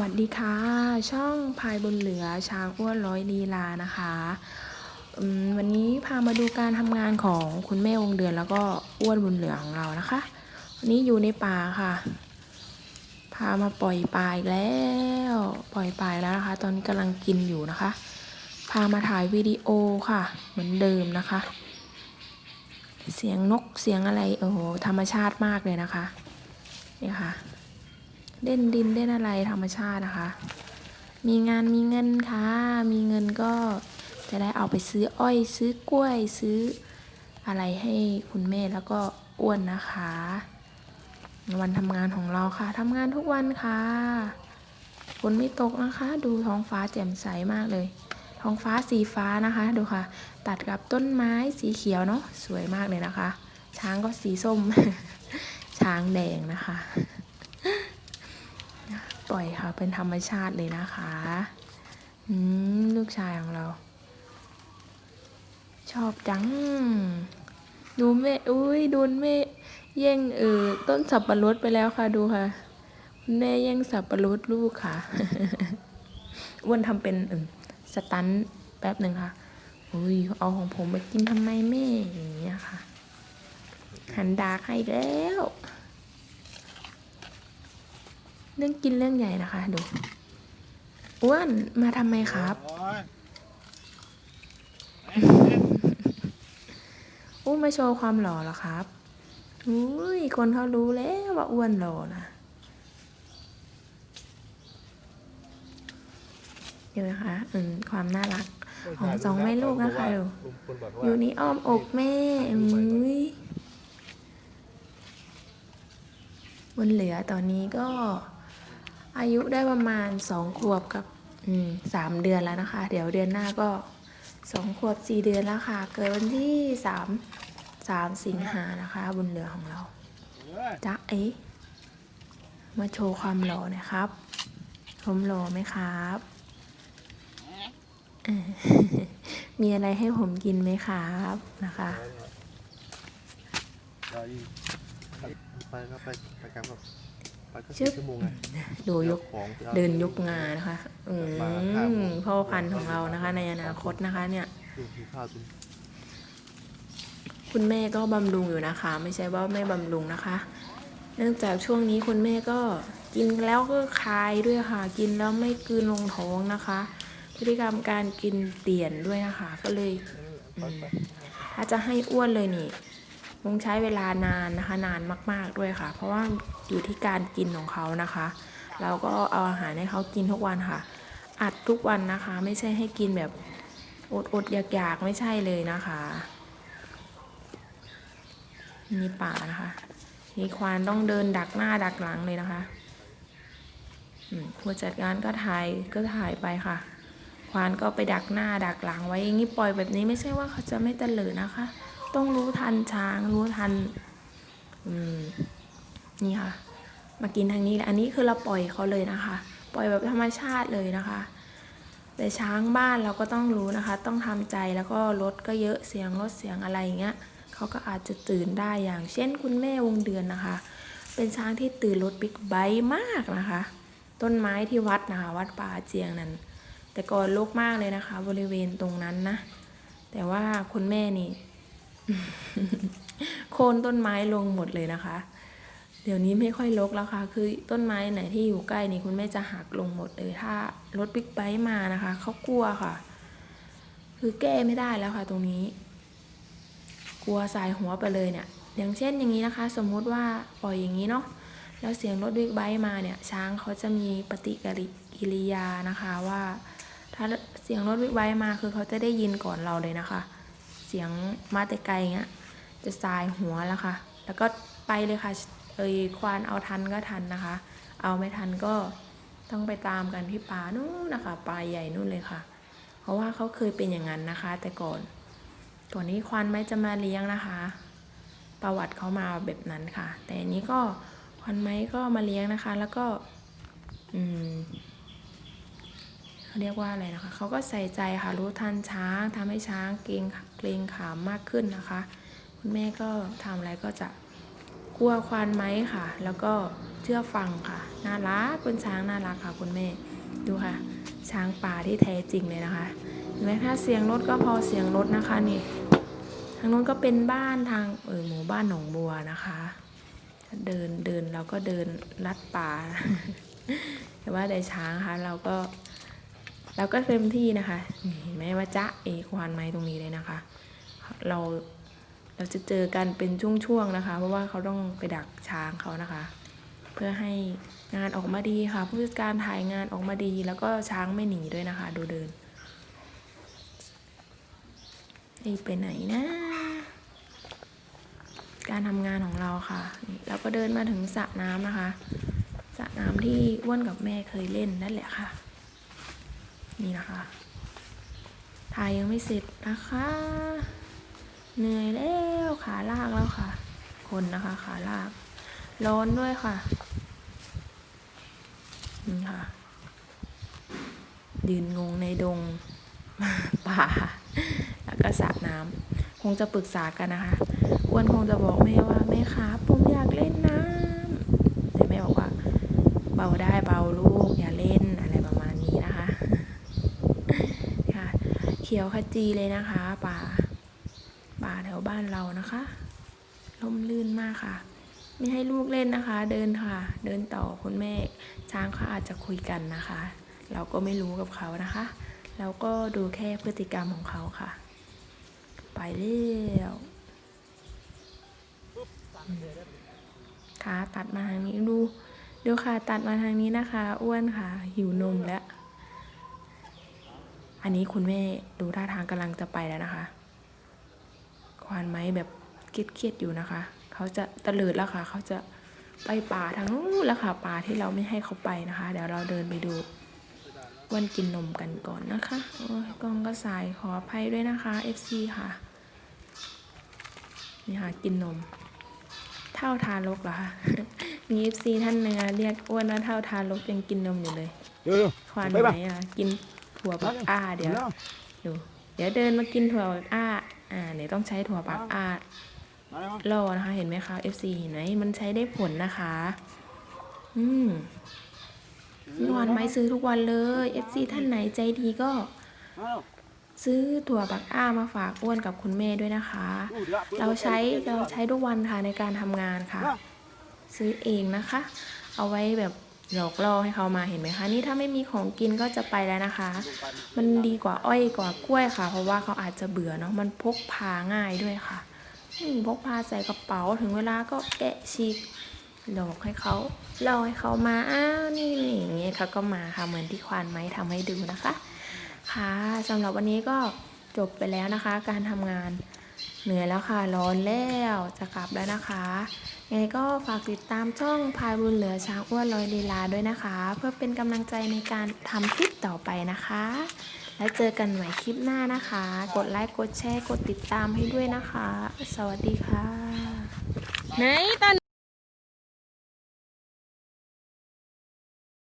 วัสดีค่ะ ช่องพายบนเหลือช้างอ้วนร้อยลีลานะคะวันนี้พามาดูการทำงานของคุณแม่วงเดือนแล้วก็อ้วนบนเหลือของเรานะคะ วันนี้อยู่ในป่าค่ะ พามาปล่อยปลาอีกแล้ว ปล่อยปลาแล้วนะคะ ตอนนี้กำลังกินอยู่นะคะ พามาถ่ายวิดีโอค่ะ เหมือนเดิมนะคะ เสียงนกเสียงอะไรโอ้โหธรรมชาติมากเลยนะคะนี่ค่ะ เล่นดินเล่นอะไรธรรมชาตินะคะ มีงานมีเงินค่ะ มีเงินก็จะได้เอาไปซื้ออ้อยซื้อกล้วยซื้ออะไรให้คุณแม่แล้วก็อ้วนนะคะ วันทำงานของเราค่ะทำงานทุกวันค่ะฝนไม่ตกนะคะ ดูท้องฟ้าแจ่มใสมากเลย ท้องฟ้าสีฟ้านะคะดูค่ะ ตัดกับต้นไม้สีเขียวเนาะสวยมากเลยนะคะ ช้างก็สีส้ม ช้างแดงนะคะ ล่อยค่ะ เป็นธรรมชาติเลยนะคะอืมลูกชายของเรา ชอบจัง ดูแม่อุ้ยดนแม่แย่งเออต้นสับปะรดไปแล้วค่ะดูค่ะคุณแม่แย่งสับปะรดลูกค่ะอ้วนทำเป็นอสตันแป๊บหนึ่งค่ะอุ้ยเอาของผมมากินทำไมแม่อย่างเงี้ยค่ะ หันดากให้แล้ว เรื่องกินเรื่องใหญ่นะคะ ดูอ้วนมาทำไมครับ อู้มาโชว์ความหล่อเหรอครับอุ้ยคนเขารู้แล้วว่าอ้วนหล่อนะเดี๋ยวนะคะอืมความน่ารักของสองแม่ลูกนะคะดูอกว่าอยู่อ้อมอกแม่อุ้ยบนเหลือตอนนี้ก็ อายุได้ประมาณสองขวบกับอืมสามเดือนแล้วนะคะ เดี๋ยวเดือนหน้าก็สองขวบสี่เดือนแล้วค่ะ เกิดวันที่สามสามสิงหานะคะ บนเรือของเราเอ้ยจ๊ะเอ๊ะมาโชว์ความหล่อหน่อยครับผมหล่อไหมครับเออมีอะไรให้ผมกินไหมครับนะคะรออีกไปครับไปไปกันครับ ไปก็ชึสิบบชั่วโมงไงดูยกของไปอาเดินยกงานะคะอืมพ่อพันธุ์ของเรานะคะ ในอนาคตนะคะ เนี่ย ดูกินข้าวกินคุณแม่ก็บำรุงอยู่นะคะ ไม่ใช่ว่าไม่บำรุงนะคะ เนื่องจากช่วงนี้คุณแม่ก็กินแล้วก็คายด้วยค่ะ กินแล้วไม่กลืนลงท้องนะคะ พฤติกรรมการกินเปลี่ยนด้วยนะคะ ก็เลยอืมถ้าจะให้อ้วนเลยนี่ คงใช้เวลานานนะคะนานมาก ๆด้วยค่ะ เพราะว่าอยู่ที่การกินของเขานะคะ เราก็เอาอาหารให้เขากินทุกวันค่ะ อัดทุกวันนะคะ ไม่ใช่ให้กินแบบอดอดๆอยากๆ ไม่ใช่เลยนะคะนี่ป่านะคะนี่ควานต้องเดินดักหน้าดักหลังเลยนะคะผู้จัดการก็ถ่ายก็ถ่ายไปค่ะ ควานก็ไปดักหน้าดักหลังไว้อย่างนี้ปล่อยแบบนี้ไม่ใช่ว่าเขาจะไม่เตลิดนะคะ ต้องรู้ทันช้างรู้ทันอืมนี่ค่ะ มากินทางนี้แหละอันนี้คือเราปล่อยเขาเลยนะคะ ปล่อยแบบธรรมชาติเลยนะคะ แต่ช้างบ้านเราก็ต้องรู้นะคะ ต้องทำใจแล้วก็รถก็เยอะเสียงรถเสียงอะไรอย่างเงี้ยเขาก็อาจจะตื่นได้อย่าง เช่น คุณแม่วงเดือนนะคะ เป็นช้างที่ตื่นรถบิ๊กไบค์มากนะคะ ต้นไม้ที่วัดนะคะ วัดป่าเจียงนั้น แต่ก่อนรกมากเลยนะคะ บริเวณตรงนั้นนะแต่ว่าคุณแม่นี่ โค่นต้นไม้ลงหมดเลยนะคะ เดี๋ยวนี้ไม่ค่อยรกแล้วค่ะ คือต้นไม้ไหนที่อยู่ใกล้นี่คุณแม่จะหักลงหมดเลย ถ้ารถบิ๊กไบค์มานะคะเขากลัวค่ะ คือแก้ไม่ได้แล้วค่ะ ตรงนี้ กลัวสายหัวไปเลยเนี่ย อย่างเช่นอย่างนี้นะคะ สมมุติว่าปล่อยอย่างนี้เนาะแล้วเสียงรถบิ๊กไบค์มาเนี่ยช้างเขาจะมีปฏิกิริยานะคะว่า ถ้าเสียงรถบิ๊กไบค์มาคือเขาจะได้ยินก่อนเราเลยนะคะ เสียงมาแต่ไกลเงี้ยจะสายหัวแล้วค่ะ แล้วก็ไปเลยค่ะเอยควานเอาทันก็ทันนะคะ เอาไม่ทันก็ต้องไปตามกันที่ป่านู่นนะคะป่าใหญ่นู่นเลยค่ะ เพราะว่าเขาเคยเป็นอย่างนั้นนะคะ แต่ก่อนก่อนที่ควานไม้จะมาเลี้ยงนะคะ ประวัติเขามาแบบนั้นค่ะ แต่อันนี้ก็ควานไม้ก็มาเลี้ยงนะคะ แล้วก็ อืม เขาเรียกว่าอะไรนะคะ เขาก็ใส่ใจค่ะรู้ทันช้างทำให้ช้างเกรงเกรงขามมากขึ้นนะคะ คุณแม่ก็ทำอะไรก็จะกลัวควานไหมค่ะ แล้วก็เชื่อฟังค่ะ น่ารักเป็นช้างน่ารักค่ะคุณแม่ ดูค่ะ ช้างป่าที่แท้จริงเลยนะคะเห็นไหมคะเสียงรถก็พอเสียงรถนะคะนี่ ทางนู้นก็เป็นบ้านทางเออหมู่บ้านหนองบัวนะคะ เดินเดินเราก็เดินลัดป่าแต่ว่าแต่ช้างค่ะเราก็ เราก็เต็มที่นะคะเห็นไหมว่าจ๊ะเอควานไม้ตรงนี้เลยนะคะ เราเราจะเจอกันเป็นช่วงๆนะคะ เพราะว่าเขาต้องไปดักช้างเขานะคะ เพื่อให้งานออกมาดีค่ะ ผู้จัดการถ่ายงานออกมาดี แล้วก็ช้างไม่หนีด้วยนะคะ ดูเดินไอ้ไปไหนนะ การทำงานของเราค่ะนี่เราก็เดินมาถึงสระน้ำนะคะสระน้ำที่อ้วนกับแม่เคยเล่นนั่นแหละค่ะ นี่นะคะถ่ายยังไม่เสร็จนะคะ เหนื่อยแล้วขาลากแล้วค่ะ คนนะคะขาลาก ร้อนด้วยค่ะ นี่ค่ะ ยืนงงในดงป่า แล้วก็สระน้ำคงจะปรึกษากันนะคะอ้วนคงจะบอกแม่ว่าแม่ครับผมอยากเล่นน้ำแต่แม่บอกว่า เบาได้เบาลูกอย่าเล่นอะไรประมาณนี้นะคะ ค่ะ เขียวขจีเลยนะคะ ป่า ป่าแถวบ้านเรานะคะล่มลื่นมากค่ะ ไม่ให้ลูกเล่นนะคะ เดินค่ะ เดินต่อคุณแม่ช้างเขาอาจจะคุยกันนะคะ เราก็ไม่รู้กับเขานะคะเราก็ดูแค่พฤติกรรมของเขาค่ะ ไปเร็วขาตัดมาทางนี้ดูดูค่ะตัดมาทางนี้นะคะ อ้วนค่ะ หิวนมแล้ว อันนี้คุณแม่ดูท่าทางกำลังจะไปแล้วนะคะ ควานไม้แบบเครียดๆอยู่นะคะ เขาจะตะเลิดแล้วค่ะ เขาจะไปป่าทางนู้นแล้วค่ะป่าที่เราไม่ให้เขาไปนะคะ เดี๋ยวเราเดินไปดูวันกินนมกันก่อนนะคะโอ้ยกล้องก็สายขออภัยด้วยนะคะ FC ค่ะ นี่ค่ะกินนม เท่าทารกเหรอคะมี FC ท่านหนึงอะเรียกอ้วนว่าเท่าทารกยังกินนมอยู่เลย Vô vô. ควานไปปะไม้อะกิน ถั่วปักอ้าเดี๋ยว Đó. ดูเดี๋ยวเดินมากินถั่วปักอ้าอ่าเดี๋ยวต้องใช้ถั่วปักอ้า Đó, đó. รอนะคะ เห็นไหมคะ FC เห็นไหมมันใช้ได้ผลนะคะ อืมพี่วานไม้ซื้อทุกวันเลย FC ท่านไหนใจดีก็ Đó. ซื้อถั่วปักอ้ามาฝากอ้วนกับคุณแม่ด้วยนะคะ Ui, dạ, bữa เรา bữa ใช้ bữa เรา bữa ใช้ทุกวันค่ะในการทำงานค่ะ Đó. ซื้อเองนะคะ เอาไว้แบบ หลอกล่อให้เขามาเห็นไหมคะนี่ถ้าไม่มีของกินก็จะไปแล้วนะคะ มันดีกว่าอ้อยกว่ากล้วยค่ะ เพราะว่าเขาอาจจะเบื่อเนาะมันพกพาง่ายด้วยค่ะพกพาใส่กระเป๋าถึงเวลาก็แกะฉีกหลอกให้เขาลอให้เขามาอ้าวนี่นี่อย่างเงี้ยเขาก็มาค่ะเหมือนที่ควานไม้ทำให้ดูนะคะ ค่ะสำหรับวันนี้ก็จบไปแล้วนะคะ การทำงานเหนื่อยแล้วค่ะร้อนแล้วจะกลับแล้วนะคะ ยังไงก็ฝากติดตามช่องพายบุญเหลือช้างอ้วนลอยลีลาด้วยนะคะ เพื่อเป็นกำลังใจในการทำคลิปต่อไปนะคะ แล้วเจอกันใหม่คลิปหน้านะคะ กดไลค์กดแชร์กดติดตามให้ด้วยนะคะ สวัสดีค่ะไหนตอน